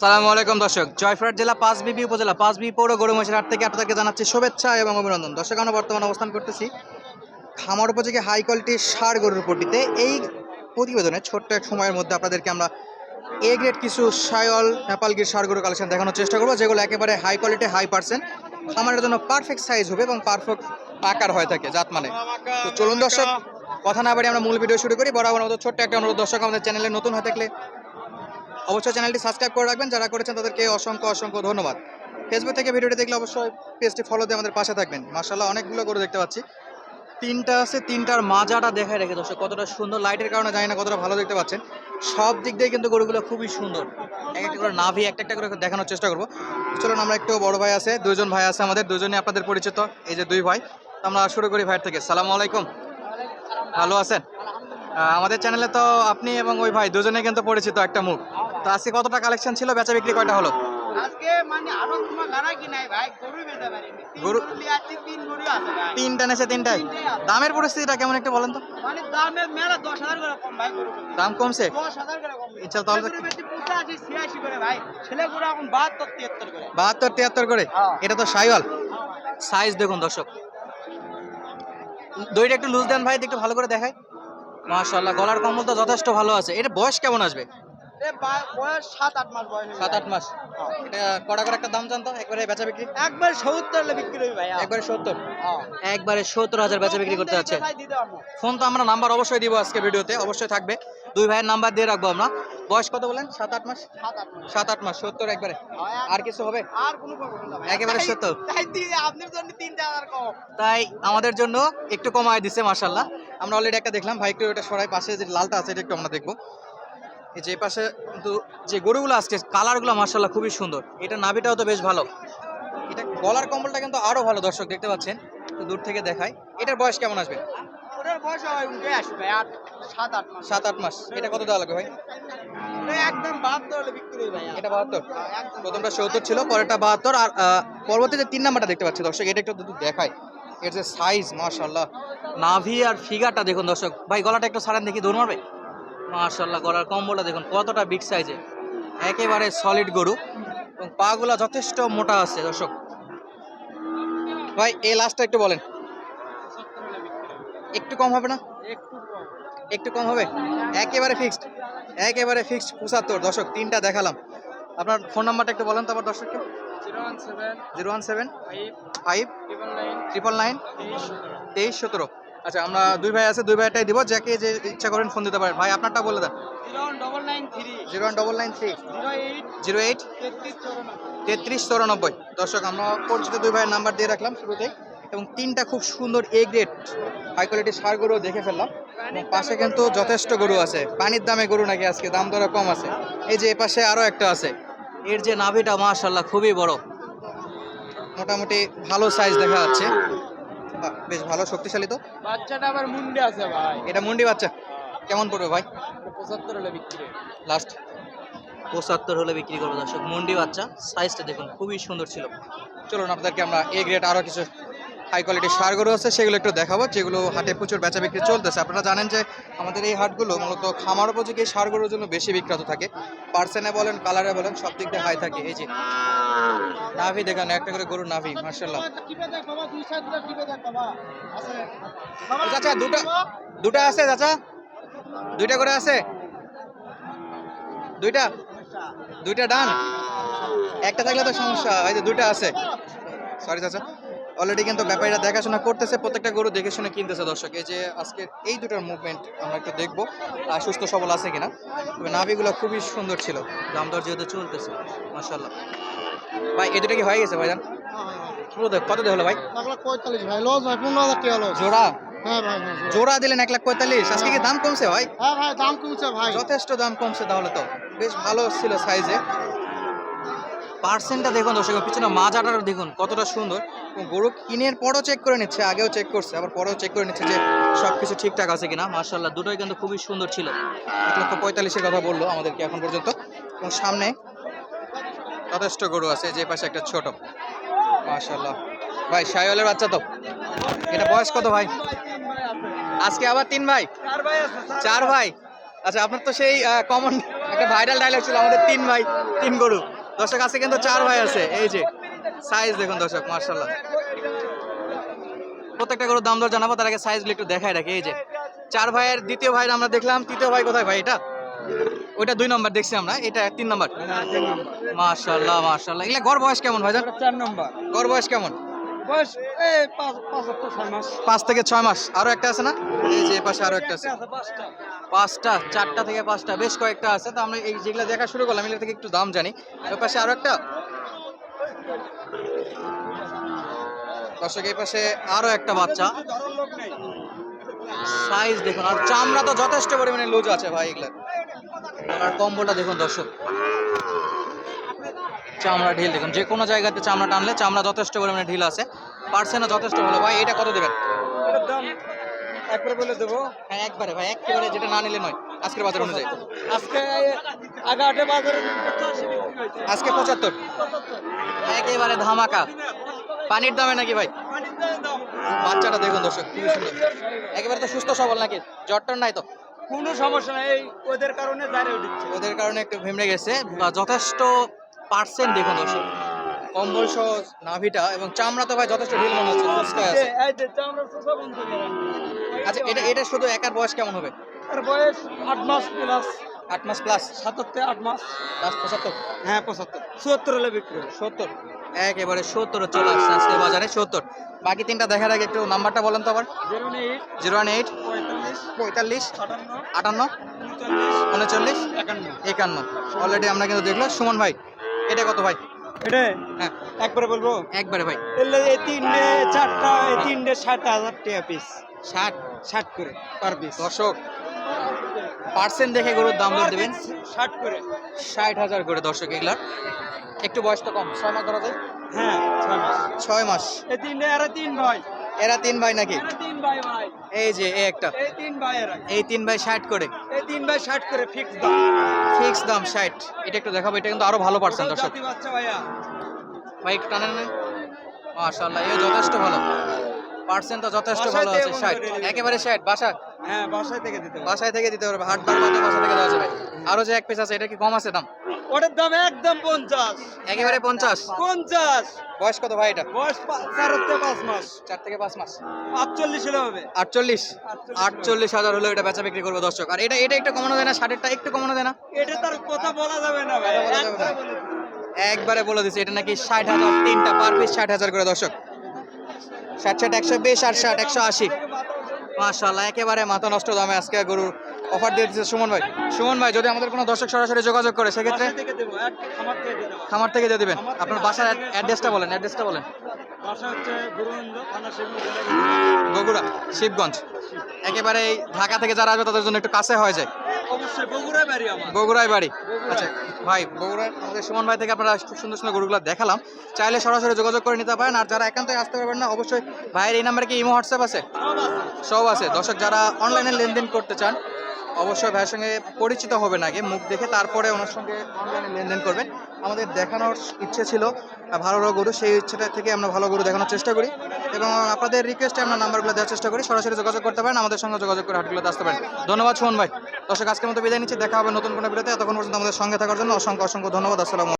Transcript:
সালামু আলাইকুম দর্শক জয়ফ্রাট জেলা পাঁচবিবি উপজেলা পাঁচবি পৌর গরুমহিষের হাট থেকে আপনাদেরকে জানাচ্ছি শুভেচ্ছা এবং অভিনন্দন। দর্শক, আমরা বর্তমানে অবস্থান করতেছি খামার উপযোগী হাই কোয়ালিটির সার গরুর পট্টিতে এই প্রতিবেদনে ছোট্ট এক সময়ের মধ্যে আপনাদেরকে আমরা এ গ্রেড কিছু সায়ল নেপালগির সার গরু কালেকশন দেখানোর চেষ্টা করব, যেগুলো একেবারে হাই কোয়ালিটি, হাই পার্সেন্ট। খামারের জন্য পারফেক্ট সাইজ হবে এবং পারফেক্ট আকার হয়ে থাকে, জাত মানে। তো চলুন দর্শক, কথা না বাড়ি আমরা মূল ভিডিও শুরু করি। বরাবর মতো ছোট্ট একটা অনুরোধ, দর্শক, আমাদের চ্যানেলে নতুন হয়ে থাকলে অবশ্যই চ্যানেলটি সাবস্ক্রাইব করে রাখবেন। যারা করেছেন তাদেরকে অসংখ্য অসংখ্য ধন্যবাদ। ফেসবুক থেকে ভিডিওটি দেখলে অবশ্যই পেজটি ফলো দিয়ে আমাদের পাশে থাকবেন। মার্শাল্লাহ অনেকগুলো করে দেখতে পাচ্ছি। তিনটা আছে, তিনটার মাজাটা দেখায় রেখে দর্শক, কতটা সুন্দর লাইটের কারণে জানি না কতটা ভালো দেখতে পাচ্ছেন। সব দিক দিয়ে কিন্তু গরুগুলো খুবই সুন্দর। এক একটা করে নাভি, একটা একটা করে দেখানোর চেষ্টা করব। চলুন, আমরা একটু বড় ভাই আছে দুজন ভাই আছে আমাদের দুজনে আপনাদের পরিচিত, এই যে দুই ভাই। আমরা শুরু করি ভাইয়ের থেকে। সালামু আলাইকুম। ভালো আছেন? আমাদের চ্যানেলে তো আপনি এবং ওই ভাই, দুজনে কিন্তু পরিচিত একটা মুখ। তো আজকে কতটা কালেকশন ছিল? বেচা বিক্রি কয়টা হলো? আজকে মানে আরও তোমার গাড়া কি নাই ভাই গরু বেচা তিন গরু- আসছি, তিন গরু আছে ভাই। তিনটা নেছে তিনটাই দামের পরিস্থিতিটা কেমন একটু বলেন তো? মানে দামে মেলা দশ হাজার করে কম ভাই গরু দাম কমছে? দশ হাজার করে কম। ইচ্ছা তাহলে বেশি পঁচাশি ছিয়াশি করে ভাই। ছেলে গরু এখন বাহাত্তর তিয়াত্তর করে। বাহাত্তর তিয়াত্তর করে? হ্যাঁ। এটা তো সাইওয়াল। সাইজ দেখুন দর্শক। দইটা একটু লুজ দেন ভাই একটু ভালো করে দেখাই। মাশাল্লাহ গলার কম্বল তো যথেষ্ট ভালো আছে। এটা বয়স কেমন আসবে? বয়স সাত আট মাস বয়স সাত আট মাস। এটা কড়া করে একটা দাম জানতো? একবারে বেচা বিক্রি? একবার সত্তর হলে বিক্রি হবে ভাই একবারে সত্তর? হ্যাঁ। একবারে সত্তর হাজার বেচা বিক্রি করতে যাচ্ছে। দেখাই দিতে পারব। ফোন তো আমরা নাম্বার অবশ্যই দিব আজকে ভিডিওতে অবশ্যই থাকবে। দুই ভাইয়ের নাম্বার দিয়ে রাখব আমরা। বয়স কত বলেন? সাত আট মাস? সাত আট মাস। সত্তর একবারে। হ্যাঁ, আর কিছু হবে? আর কোনো একেবারে তাই- সত্তর। তাই আপনার জন্য তিন হাজার কম। তাই আমাদের জন্য একটু কমায় দিছে মার্শাল্লাহ আমরা অলরেডি একটা দেখলাম ভাই একটু এটা সরাই পাশে যে লালটা আছে এটা একটু আমরা দেখব। যে পাশে কিন্তু যে গরুগুলো আসছে কালারগুলো মার্শাল্লাহ খুবই সুন্দর। এটা নাভিটাও তো বেশ ভালো। এটা গলার কম্বলটা কিন্তু আরও ভালো দর্শক দেখতে পাচ্ছেন। তো দূর থেকে দেখায় এটার বয়স কেমন আসবে? সাত আট মাস। এটা কত দেওয়া লাগবে ভাই? একদম বাহাত্তর এটা বাহাত্তর? হ্যাঁ, প্রথমটা সত্তর ছিল পরেরটা বাহাত্তর। আর পরবর্তীতে তিন নাম্বারটা দেখতে পাচ্ছি দর্শক। এটা একটু দুটো দেখাই। এর যে সাইজ মাশাল্লাহ নাভি আর ফিগারটা দেখুন দর্শক। ভাই গলাটা একটু সারান দেখি দৌড় মারবে? মাশাল্লাহ গলার কম্বলটা দেখুন কতটা বিগ সাইজে একেবারে সলিড গরু। এবং পাগুলা যথেষ্ট মোটা আছে দর্শক। ভাই এই লাস্টটা একটু বলেন। একটু কম হবে না? একটু কম হবে? একেবারে ফিক্সড একেবারে ফিক্সড পঁচাত্তর। দর্শক তিনটা দেখালাম। আপনার ফোন নাম্বারটা একটু বলেন তো আমার দর্শককে। Zero one seven zero one seven five triple nine triple nine তেইশ তেইশ সতেরো। আচ্ছা আমরা দুই ভাই আছে দুই ভাইটাই দিব। যাকে যে ইচ্ছা করেন ফোন দিতে পারেন। ভাই আপনারটা বলে দেন। Zero one double nine three. Zero eight তেত্রিশ চৌরানব্বই। দর্শক আমরা পরিচিত দুই ভাইয়ের নাম্বার দিয়ে রাখলাম শুরুতেই। এবং তিনটা খুব সুন্দর এ গ্রেড হাই কোয়ালিটির সার গরু দেখে ফেললাম। পাশে কিন্তু যথেষ্ট গরু আছে। পানির দামে গরু নাকি আজকে দাম দরে কম আছে। এই যে এ পাশে আরও একটা আছে। এর যে নাভিটা মাশাল্লাহ খুবই বড়। মোটামুটি ভালো সাইজ দেখা যাচ্ছে। বাহ, বেশ ভালো শক্তিশালী তো। বাচ্চাটা আবার মুন্ডে আছে ভাই। এটা মুন্ডি বাচ্চা? কেমন পড়বে ভাই? পঁচাত্তর হলে বিক্রি লাস্ট পঁচাত্তর হলে বিক্রি করব দর্শক। মুন্ডি বাচ্চা সাইজটা দেখুন খুবই সুন্দর ছিল। চলুন আপনাদেরকে আমরা এ গ্রেড আরও কিছু হাই কোয়ালিটির সার গরু আছে সেগুলো একটু দেখাবো যেগুলো হাটে প্রচুর বেচা বিক্রি চলতেছে। আপনারা জানেন যে আমাদের এই হাটগুলো মূলত খামার উপযোগী সার গরুর জন্য বেশি বিখ্যাত থাকে। পার্সেনে বলেন কালারে বলেন সব দিক দিয়ে হাই থাকে। এই যে নাভি দেখান, একটা করে গরুর নাভি মার্শাল্লাহ দুটো দুটো আছে চাচা? দুইটা করে আছে? দুইটা? দুইটা ডান? একটা থাকলে তো সমস্যা, এই যে দুইটা আছে। সরি চাচা। অলরেডি কিন্তু ব্যাপারীরা দেখাশোনা করতেছে, প্রত্যেকটা গরু দেখে শুনে কিনতেছে দর্শক। এই যে আজকে এই দুটার মুভমেন্ট আমরা একটু দেখব, আর সুস্থ সবল আছে কিনা। তবে নাভিগুলো খুবই সুন্দর ছিল, দাম দর যেহেতু চলতেছে মাসাল্লাহ ভাই দুটো কি হয়ে গেছে ভাইজান কত দিয়ে হলো ভাই? পঁয়তাল্লিশ ভাই লস ভাই পনেরো হাজার টাকা লস। জোড়া? হ্যাঁ হ্যাঁ জোড়া। দিলেন এক লাখ পঁয়তাল্লিশ। আজকে কি দাম কমছে ভাই? হ্যাঁ ভাই দাম কমছে ভাই। যথেষ্ট দাম কমছে তাহলে তো। বেশ ভালো ছিল সাইজে পার্সেন্টটা দেখুন দর্শক পিছনে মাজাটা দেখুন কতটা সুন্দর। গরু কিনের পরও চেক করে নিচ্ছে আগেও চেক করছে আবার পরেও চেক করে নিচ্ছে যে সব কিছু ঠিকঠাক আছে কিনা। মার্শাল্লাহ দুটোই কিন্তু খুবই সুন্দর ছিল। এক লক্ষ পঁয়তাল্লিশের কথা বলল আমাদেরকে এখন পর্যন্ত। এবং সামনে যথেষ্ট গরু আছে যে পাশে একটা ছোট। মার্শাল্লাহ ভাই সাইওয়ালের বাচ্চা তো। এটা বয়স কত ভাই? আজকে আবার তিন ভাই? চার ভাই চার ভাই। আচ্ছা আপনার তো সেই কমন একটা ভাইরাল ডায়লগ ছিল আমাদের তিন ভাই তিন গরু। দর্শক আছে কিন্তু চার ভাই আছে। এই যে সাইজ দেখুন দর্শক মার্শাল্লাহ প্রত্যেকটা গরুর দাম দর জানাব তার আগে সাইজগুলো একটু দেখায় রাখি। এই যে চার ভাইয়ের দ্বিতীয় ভাইয়ের আমরা দেখলাম তৃতীয় ভাই কোথায় ভাই এটা? ওইটা দুই নম্বর দেখছি আমরা এটা তিন নম্বর। এগুলা গড় বয়স কেমন ভাইজান? চার নম্বর। গড় বয়স কেমন? বয়স পাঁচ থেকে ছয় মাস। আরও একটা আছে না? এই যে পাশে আরও একটা আছে। পাঁচটা। চারটা থেকে পাঁচটা বেশ কয়েকটা আছে। তো আমরা এই যেগুলো দেখা শুরু করলাম এগুলো থেকে একটু দাম জানি। ওই পাশে আরও একটা। দর্শক এই পাশে আরও একটা বাচ্চা। সাইজ দেখুন আর চামড়া তো যথেষ্ট পরিমাণে লুজ আছে ভাই এগুলা। আর কম্বলটা দেখুন দর্শক। চামড়া ঢিল দেখুন যে কোনো জায়গাতে চামড়া টানলে চামড়া যথেষ্ট পরিমাণে ঢিল আছে। পার্সেন্টও যথেষ্ট ভালো। ভাই এটা কত দেবেন? এটার বলে দেবো। হ্যাঁ একবারে ভাই একেবারে যেটা না নিলে নয়। আজকের বাজার অনুযায়ী। আজকে আগাটে বাজারে আজকে পঁচাত্তর। একেবারে ধামাকা। পানির দামে নাকি ভাই? বাচ্চাটা দেখুন দর্শক খুবই সুন্দর। একেবারে তো সুস্থ সবল নাকি? জ্বরটার নাই তো? কোনো সমস্যা নাই এই ওদের কারণে দাঁড়িয়ে দিচ্ছে ওদের কারণে একটু ভেমড়ে গেছে বা যথেষ্ট পার্সেন্ট দেখুন দর্শক। কম্বল সহ নাভিটা এবং চামড়া তো ভাই যথেষ্ট ঢিল মনে হচ্ছে আছে। আচ্ছা এটা এটা শুধু একার বয়স কেমন হবে? বয়স আট মাস প্লাস আট মাস প্লাস সাতাত্তর আট মাস। লাস্ট পঁচাত্তর? হ্যাঁ পঁচাত্তর। চুয়াত্তর হলে বিক্রি সত্তর। একেবারে সত্তর চলে আসছে আজকে বাজারে সত্তর। বাকি তিনটা দেখার আগে একটু নাম্বারটা বলেন তো আবার। জিরো ওয়ান এইট পঁয়তাল্লিশ পঁয়তাল্লিশ আটান্ন উনচল্লিশ একান্ন। অলরেডি আমরা কিন্তু দেখল সুমন ভাই এটা কত ভাই? এটা হ্যাঁ। একবারে বলব? একবারে ভাই। এই তিনটে চারটা এই তিনটে ষাট হাজার টাকা পিস ষাট? ষাট করে পার পিস দর্শক পার্সেন্ট দেখে গরুর দাম দেবেন। ষাট করে। ষাট হাজার করে দর্শক এগুলার। একটু বয়স তো কম ছয় মাস ধরা যায়? হ্যাঁ ছয় মাস। ছয় মাস। এই তিনটে এরা তিন ভাই। এরা তিন ভাই নাকি? তিন ভাই ভাই। এই যে এই একটা। এই তিন ভাই এরা। এই তিন ভাই ষাট করে। এই তিন ভাই ষাট করে ফিক্স দাম। ফিক্স দাম ষাট। এটা একটু দেখাবো এটা কিন্তু আরও ভালো পার্সেন্ট দর্শক। বাচ্চা ভাইয়া। ভাই একটু টানেন না। মাশাআল্লাহ এই যথেষ্ট ভালো। পার্সেন্ট তো যথেষ্ট ভালো আছে দিয়ে ষাট। বন্ধ করে একেবারে ষাট বাসা হ্যাঁ বাসায় থেকে দিতে বাসায় থেকে দিতে পারবে হাট বাদে বাসা থেকে দেওয়া যাবে। আরও যে এক পিস আছে এটা কি কম আছে দাম? ওটার দাম একদম পঞ্চাশ। একেবারে পঞ্চাশ? পঞ্চাশ। বয়স কত ভাই এটা? বয়স চার থেকে পাঁচ মাস। চার থেকে পাঁচ মাস। আটচল্লিশ হলে হবে। আটচল্লিশ? আটচল্লিশ। হাজার হলে এটা বেচা বিক্রি করবে দর্শক। আর এটা এটা একটু কমানো দেয় না ষাটেরটা একটু কমানো দেয় না? এটা তার কথা বলা যাবে না ভাই। একবারে বলে দিচ্ছি। একবারে বলে দিচ্ছি এটা নাকি ষাট হাজার তিনটা পার পিস ষাট হাজার করে দর্শক। ষাট ষাট একশো বিশ আর ষাট একশো আশি। মাশাল্লাহ একেবারে মাথা নষ্ট দামে আজকে গরুর অফার দিয়ে দিচ্ছে সুমন ভাই। সুমন ভাই যদি আমাদের কোনো দর্শক সরাসরি যোগাযোগ করে সেক্ষেত্রে খামার থেকে দিয়ে দিবেন। আপনার বাসার অ্যাড্রেসটা বলেন অ্যাড্রেসটা বলেন। বগুড়া শিবগঞ্জ। একেবারে ঢাকা থেকে যারা আসবে তাদের জন্য একটু কাছে হয়ে যায়। বগুড়ায় বাড়ি বগুড়ায় বগুড়ায়। আচ্ছা ভাই বগুড়ার আমাদের সুমন ভাই থেকে আপনারা খুব সুন্দর সুন্দর গরুগুলো দেখালাম। চাইলে সরাসরি যোগাযোগ করে নিতে পারেন আর যারা একান্তই আসতে পারবেন না অবশ্যই ভাইয়ের এই নাম্বারে কি ইমো হোয়াটসঅ্যাপ আছে? সব আছে। দর্শক যারা অনলাইনে লেনদেন করতে চান অবশ্যই ভাইয়ের সঙ্গে পরিচিত হবেন আগে, মুখ দেখে তারপরে ওনার সঙ্গে অনলাইনে লেনদেন করবেন। আমাদের দেখানোর ইচ্ছে ছিল ভালো গরু, সেই ইচ্ছেটা থেকে আমরা ভালো গরু দেখানোর চেষ্টা করি এবং আপনাদের রিকোয়েস্টে আমরা নাম্বারগুলো দেওয়ার চেষ্টা করি। সরাসরি যোগাযোগ করতে পারেন, আমাদের সঙ্গে যোগাযোগ করে হাটগুলোতে আসতে পারেন। ধন্যবাদ সুমন ভাই। দর্শক, আজকের মতো বিদায় নিচ্ছি, দেখা হবে নতুন কোনো ভিডিওতে। এতক্ষণ পর্যন্ত আমাদের সঙ্গে থাকার জন্য অসংখ্য অসংখ্য ধন্যবাদ। আসসালাম